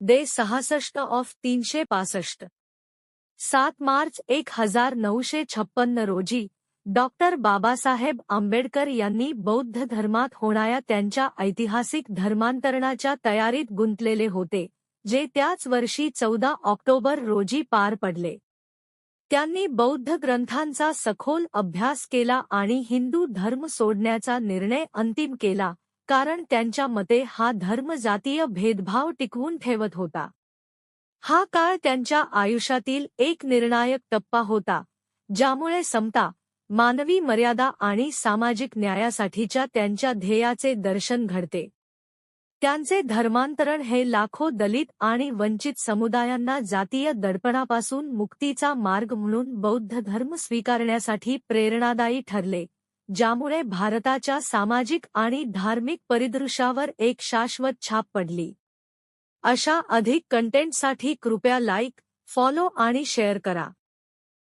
दे सहासष्ट ऑफ तीनशे पासष्ट. सात मार्च एक हजार नऊशे छप्पन्न रोजी डॉक्टर बाबासाहेब आंबेडकर यांनी बौद्ध धर्मात होणाऱ्या त्यांच्या ऐतिहासिक धर्मांतरणाच्या तयारीत गुंतलेले होते जे त्याच वर्षी चौदा ऑक्टोबर रोजी पार पडले. त्यांनी बौद्ध ग्रंथांचा सखोल अभ्यास केला आणि हिंदू धर्म सोडण्याचा निर्णय अंतिम केला कारण त्यांच्या मते हा धर्म जातीय भेदभाव टिकवून ठेवत होता. हा काळ त्यांच्या आयुष्यातील एक निर्णायक टप्पा होता ज्यामुळे समता मानवी मर्यादा आणि सामाजिक न्यायासाठीच्या त्यांच्या ध्येयाचे दर्शन घडते. त्यांचे धर्मांतरण हे लाखो दलित आणि वंचित समुदायांना जातीय दडपणापासून मुक्तीचा मार्ग म्हणून बौद्ध धर्म स्वीकारण्यासाठी प्रेरणादायी ठरले. ज्यामुळे भारताच्या सामाजिक आणि धार्मिक परिदृश्यावर एक शाश्वत छाप पडली. अशा अधिक कंटेंटसाठी कृपया लाईक फॉलो आणि शेअर करा.